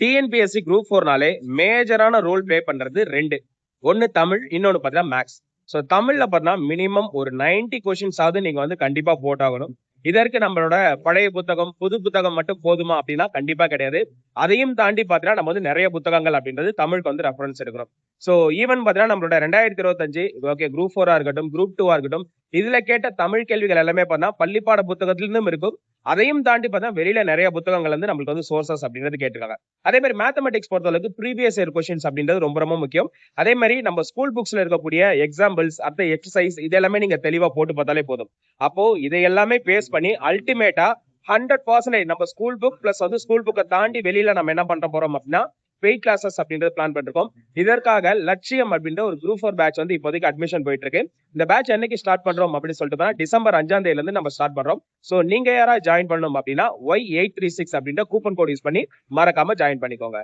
TNPSC group ஃபோர்னாலே மேஜரான role play பண்றது ரெண்டு. ஒன்னு தமிழ் இன்னொன்னு பார்த்தீங்கன்னா மேக்ஸ் ஸோ தமிழ்ல பார்த்தீங்கன்னா மினிமம் ஒரு நைன்டி கொஸ்டின்ஸ் ஆகுது நீங்க வந்து கண்டிப்பா போட்டாகணும். இதற்கு நம்மளோட பழைய புத்தகம் புது புத்தகம் மட்டும் போதுமா அப்படின்னா கண்டிப்பா கிடையாது. அதையும் தாண்டி பாத்தீங்கன்னா நம்ம வந்து நிறைய புத்தகங்கள் அப்படின்றது தமிழுக்கு வந்து ரெஃபரன்ஸ் எடுக்கிறோம். ஸோ ஈவன் பாத்தீங்கன்னா நம்மளோட ரெண்டாயிரத்தி இருபத்தஞ்சு ஓகே குரூப் ஃபோரா இருக்கட்டும் குரூப் டூவா இருக்கட்டும் இதுல கேட்ட தமிழ் கேள்விகள் எல்லாமே பார்த்தா பள்ளிப்பாட புத்தகத்திலிருந்தும் இருக்கும். அதையும் தாண்டி பார்த்தா வெளியில நிறைய புத்தகங்கள் வந்து நம்மளுக்கு வந்து சோர்சஸ் அப்படின்றது கேட்டிருக்காங்க. அதே மாதிரி மேத்தமெட்டிக்ஸ் பொறுத்தளவுக்கு ப்ரீவியஸ் இயர் கொஸ்டின்ஸ் அப்படின்றது ரொம்ப ரொம்ப முக்கியம். அதே மாதிரி நம்ம ஸ்கூல் புக்ஸ்ல இருக்கக்கூடிய எக்ஸாம்பிள்ஸ் அடுத்த எக்ஸசைஸ் இது எல்லாமே நீங்க தெளிவா போட்டு பார்த்தாலே போதும். அப்போ இதை எல்லாமே பேஸ் பண்ணி அல்டிமேட்டா ஹண்ட்ரட் பர்சன்டேஜ் நம்ம ஸ்கூல் புக் பிளஸ் வந்து ஸ்கூல் புக்கை தாண்டி வெளியில நம்ம என்ன பண்ற போறோம் அப்படின்னா பெய்ட் கிளாஸஸ் அப்படின்றது பிளான் பண்ணிருக்கோம். இதற்காக லட்சியம் அப்படின்ற ஒரு குரூப் ஃபோர் பேட்ச் வந்து இப்போதைக்கு அட்மிஷன் போயிட்டு இருக்கு இந்த பேட்ச் என்னைக்கு ஸ்டார்ட் பண்றோம் அப்படின்னு சொல்லிட்டு டிசம்பர் அஞ்சாம் தேதியில இருந்து நம்ம ஸ்டார்ட் பண்றோம். சோ நீங்க யாரா ஜாயின் பண்ணணும் அப்படின்னா ஒய் எயிட் த்ரீ சிக்ஸ் அப்படின்ற கூப்பன் கோட் யூஸ் பண்ணி மறக்காம ஜாயின் பண்ணிக்கோங்க.